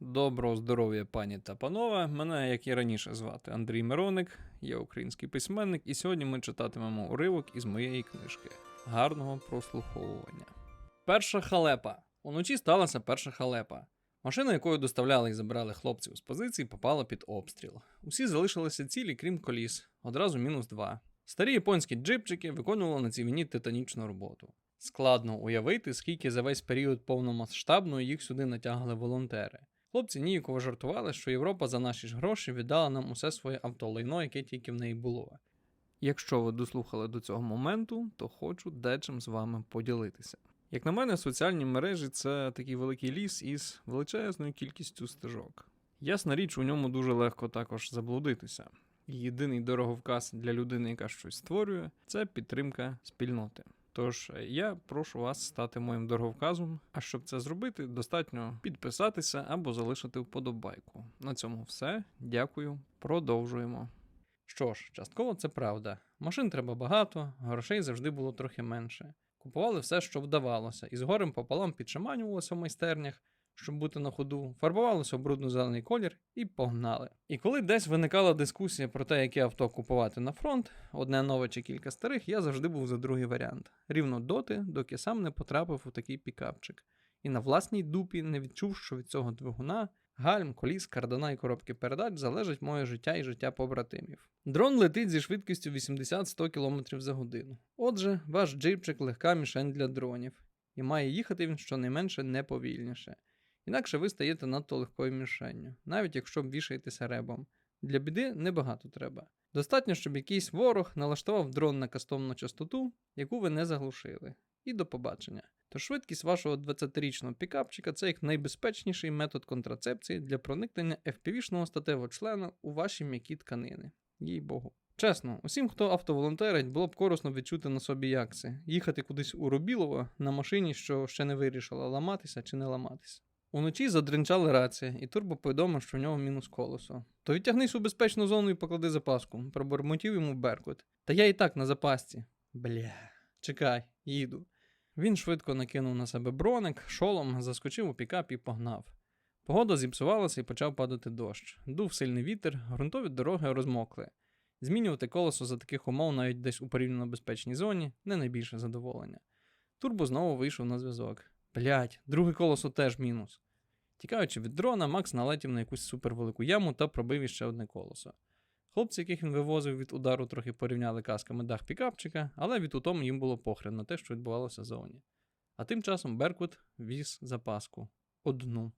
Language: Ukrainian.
Доброго здоров'я, пані та панове. Мене, як і раніше, звати Андрій Мироник, я український письменник, і сьогодні ми читатимемо уривок із моєї книжки. Гарного прослуховування. Перша халепа. Уночі сталася перша халепа. Машина, якою доставляли і забирали хлопців з позицій, попала під обстріл. Усі залишилися цілі, крім коліс, одразу мінус два. Старі японські джипчики виконували на цій війні титанічну роботу. Складно уявити, скільки за весь період повномасштабної їх сюди натягли волонтери. Хлопці ніяково жартували, що Європа за наші ж гроші віддала нам усе своє автолайно, яке тільки в неї було. Якщо ви дослухали до цього моменту, то хочу дечим з вами поділитися. Як на мене, соціальні мережі це такий великий ліс із величезною кількістю стежок. Ясна річ, у ньому дуже легко також заблудитися. Єдиний дороговказ для людини, яка щось створює, це підтримка спільноти. Тож е, я прошу вас стати моїм дороговказом. А щоб це зробити, достатньо підписатися або залишити вподобайку. На цьому все. Дякую. Продовжуємо. Що ж, частково це правда. Машин треба багато, грошей завжди було трохи менше. Купували все, що вдавалося, і з горем пополам підшаманювалося в майстернях, щоб бути на ходу, фарбувалося в брудно-зелений колір і погнали. І коли десь виникала дискусія про те, яке авто купувати на фронт, одне нове чи кілька старих, я завжди був за другий варіант. Рівно доти, доки сам не потрапив у такий пікапчик. І на власній дупі не відчув, що від цього двигуна, гальм, коліс, кардана і коробки передач залежить моє життя і життя побратимів. Дрон летить зі швидкістю 80-100 км за годину. Отже, ваш джипчик легка мішень для дронів, і має їхати він щонайменше не повільніше. Інакше ви стаєте надто легкою мішенню, навіть якщо вішаєтеся ребом. Для біди небагато треба. Достатньо, щоб якийсь ворог налаштував дрон на кастомну частоту, яку ви не заглушили. І до побачення. Тож швидкість вашого 20-річного пікапчика це як найбезпечніший метод контрацепції для проникнення FPV-шного статевого члена у ваші м'які тканини. Їй Богу. Чесно, усім, хто автоволонтерить, було б корисно відчути на собі як це їхати кудись у Рубілово на машині, що ще не вирішила ламатися чи не ламатися. Уночі задринчали рація, і турбо повідомив, що в нього мінус колесо. То відтягнись у безпечну зону і поклади запаску, пробормотів йому Беркут. Та я і так на запасці. Бля, чекай, їду. Він швидко накинув на себе броник, шолом, заскочив у пікап і погнав. Погода зіпсувалася і почав падати дощ. Дув сильний вітер, ґрунтові дороги розмокли. Змінювати колесо за таких умов навіть десь у порівняно безпечній зоні не найбільше задоволення. Турбо знову вийшов на зв'язок. Блять, друге колосо теж мінус. Тікаючи від дрона, Макс налетів на якусь супервелику яму та пробив іще одне колесо. Хлопці, яких він вивозив від удару, трохи порівняли касками дах пікапчика, але від утому їм було похрен на те, що відбувалося зовні. А тим часом Беркут віз запаску одну.